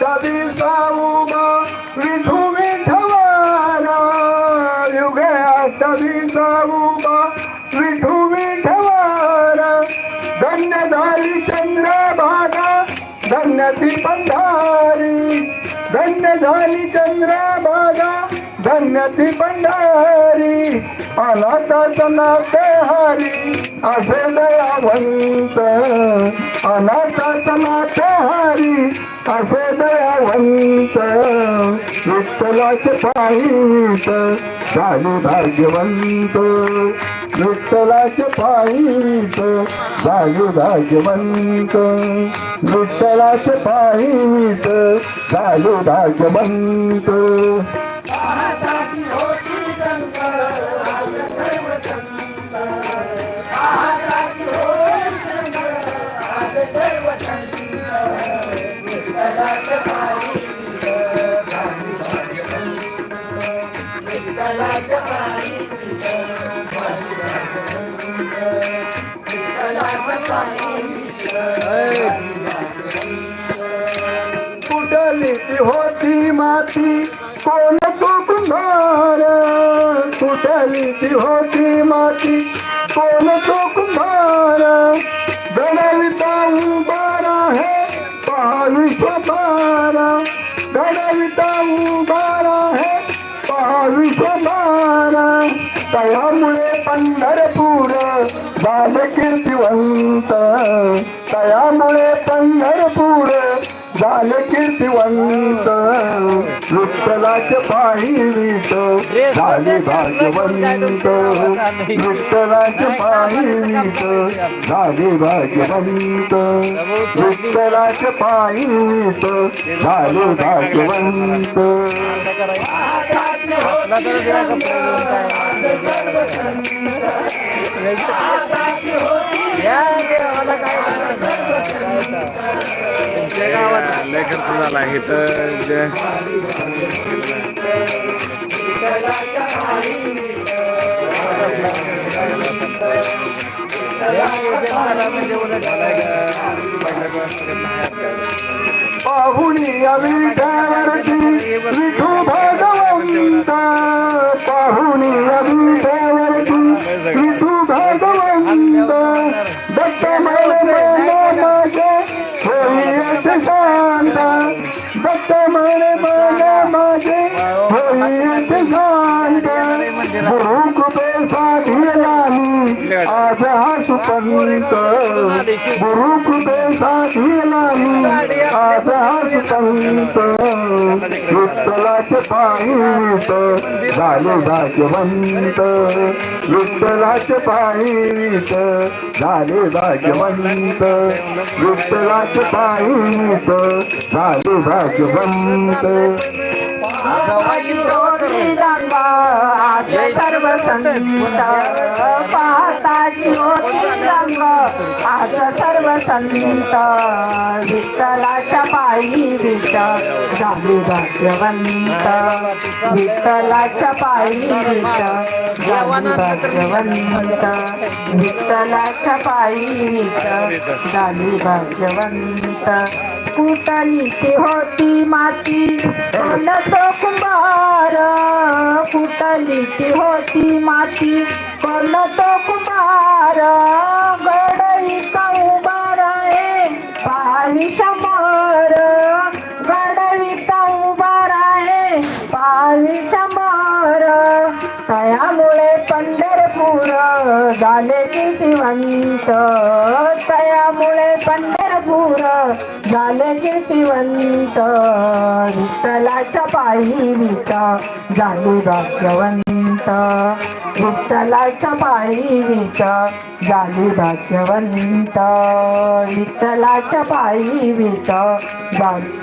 अष्टविसा उमा विठू विठवारा युगे अष्टविसा उमा विठू विठवारा धन्य झाली चंद्रभागा धन्य ती पंढारी. धन्य झाली चंद्रभागा धन्य ती पंढारी. अनाथाच नाते हरी असे दयावंत अनाथाच नाते हरी असे दयावंत विठ्ठलाचे पाहित झाले भाग्यवंत. विठ्ठलाचे पाहित झाले भाग्यवंत. विठ्ठलाचे पाहित झाले भाग्यवंत. कुठली ती होती माती? कोण कुंभार कुठली ती होती माती? कोण कुंभार माना तयामुळे पंढरपूर झाले कीर्तिवंत तयामुळे पंढरपूर झाले कीर्तिवंत. विठ्ठलाचे पायीत झाले भाग्यवंत. विठ्ठलाचे पायीत झाले भाग्यवंत. विठ्ठलाचे पायीत झाले भाग्यवंत. लय खर्च झाला इथं तर पाहुणी अविठ्यावरती विठू भगवंत पाहुणी ਬੱਤੇ ਮਾਰੇ ਮਾਰੇ ਮਾਰੇ ਹੋਈ ਇੰਤਜ਼ਾਰ ਗੁਰੂ आज हा सुपंत गुरु कृपे साधीला मी आज हा सुपंत विठ्ठलाचे पायीत झाले भाग्यवंत विठ्ठलाचे पायीत झाले भाग्यवंत। विठ्ठलाचे झाले भाग्यवंत सर्व संत पाहताची होती रंग आज सर्व संत विठ्ठलाच्या पायी विठ झाली भाग्यवंत विठ्ठलाच्या पायी विठ झाली भाग्यवंत विठ्ठलाच्या पायी विठ झाली भाग्यवंत कुठली होती माती? कोणतो कुंभार कुठली होती माती. कोण तो कुमार गड तयामुळे पंढरपूर झाले कीर्तिवंत तयामुळे पंढरपूर झाले कीर्तिवंत विठ्ठलाच्या पायी विटा झाले भाग्यवंत. विठ्ठलाच्या पायी विटा झाले भाग्यवंत. विठ्ठलाच्या पायी विटा झाले